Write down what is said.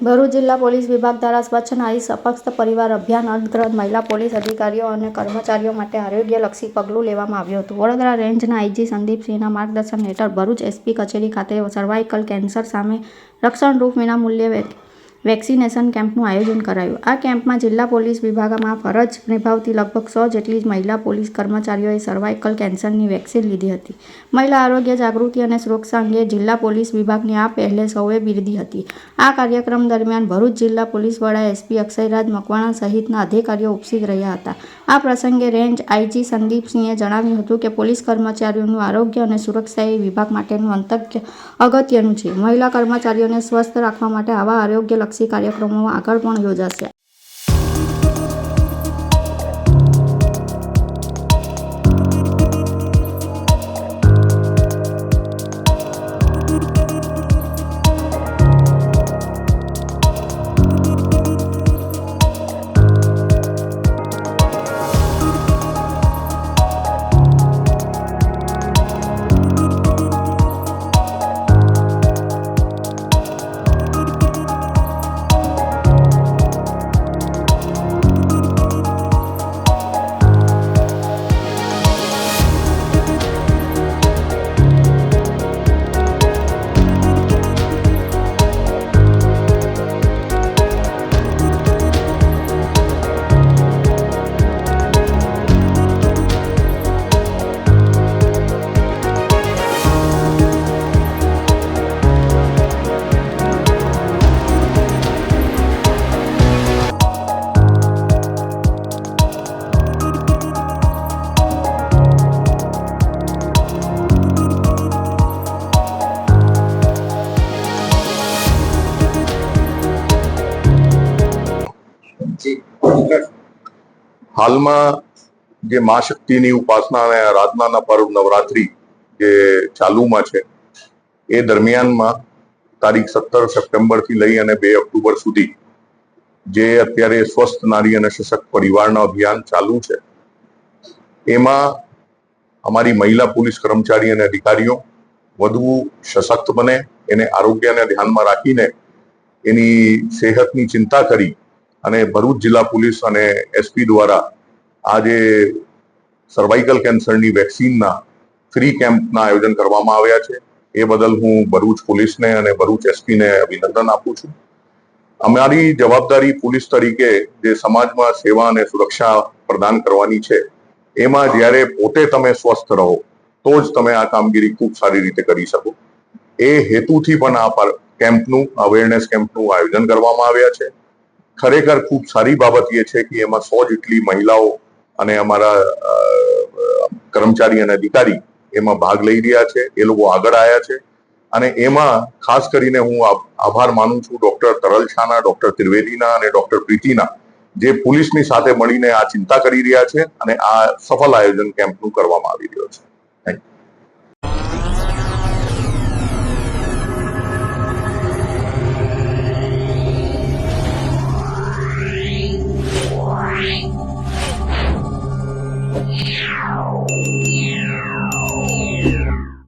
ભરૂચ જિલ્લા પોલીસ વિભાગ દ્વારા સ્વચ્છ નારી સપક્ષ પરિવાર અભિયાન અંતર્ગત મહિલા પોલીસ અધિકારીઓ અને કર્મચારીઓ માટે આરોગ્યલક્ષી પગલું લેવામાં આવ્યું હતું. વડોદરા રેન્જના આઈજી સંદીપસિંહના માર્ગદર્શન હેઠળ ભરૂચ એસપી કચેરી ખાતે સર્વાઇકલ કેન્સર સામે રક્ષણરૂપ વિનામૂલ્યે વેક્સિનેશન કેમ્પનું આયોજન કરાયું. આ કેમ્પમાં જિલ્લા પોલીસ વિભાગમાં ફરજ નિભાવતી લગભગ સો જેટલી મહિલા પોલીસ કર્મચારીઓએ સર્વાઇકલ કેન્સરની વેક્સિન લીધી હતી. મહિલા આરોગ્ય જાગૃતિ અને સુરક્ષા અંગે જિલ્લા પોલીસ વિભાગની આ પહેલે સૌએ બિરદી હતી. આ કાર્યક્રમ દરમિયાન ભરૂચ જિલ્લા પોલીસ વડા એસપી અક્ષયરાજ મકવાણા સહિતના અધિકારીઓ ઉપસ્થિત રહ્યા હતા. આ પ્રસંગે રેન્જ આઈજી સંદીપસિંહે જણાવ્યું હતું કે પોલીસ કર્મચારીઓનું આરોગ્ય અને સુરક્ષા એ વિભાગ માટેનું અંતક અગત્યનું છે. મહિલા કર્મચારીઓને સ્વસ્થ રાખવા માટે આવા આરોગ્યલક્ષી કાર્યક્રમો આગળ પણ યોજાશે. હાલમાં જે મા શક્તિની ઉપાસના અને આરાધનાના પર્વ નવરાત્રી જે ચાલુમાં છે, એ દરમિયાનમાં તારીખ સત્તર સપ્ટેમ્બરથી લઈ અને બે ઓક્ટોબર સુધી જે અત્યારે સ્વસ્થ નારી અને સશક્ત પરિવારના અભિયાન ચાલુ છે, એમાં અમારી મહિલા પોલીસ કર્મચારી અને અધિકારીઓ વધુ સશક્ત બને, એને આરોગ્યને ધ્યાનમાં રાખીને એની સેહતની ચિંતા કરી અને ભરૂચ જિલ્લા પોલીસ અને એસપી દ્વારા આજે સર્વાઇકલ કેન્સરની વેક્સિનના ફ્રી કેમ્પના આયોજન કરવામાં આવ્યા છે. એ બદલ હું ભરૂચ પોલીસને અને ભરૂચ એસપીને અભિનંદન આપું છું. અમારી જવાબદારી પોલીસ તરીકે જે સમાજમાં સેવા અને સુરક્ષા પ્રદાન કરવાની છે, એમાં જ્યારે પોતે તમે સ્વસ્થ રહો, તો જ તમે આ કામગીરી ખૂબ સારી રીતે કરી શકો. એ હેતુથી પણ આ કેમ્પનું અવેરનેસ કેમ્પનું આયોજન કરવામાં આવ્યા છે. ખરેખર ખૂબ સારી બાબત એ છે કે એમાં સો જેટલી મહિલાઓ અને અમારા કર્મચારી અને અધિકારી એમાં ભાગ લઈ રહ્યા છે, એ લોકો આગળ આવ્યા છે. અને એમાં ખાસ કરીને હું આભ- આભાર માનું છું ડોક્ટર તરલ શાહના, ડોક્ટર ત્રિવેદીના અને ડોક્ટર પ્રીતિના, જે પોલીસની સાથે મળીને આ ચિંતા કરી રહ્યા છે અને આ સફળ આયોજન કેમ્પનું કરવામાં આવી રહ્યો છે.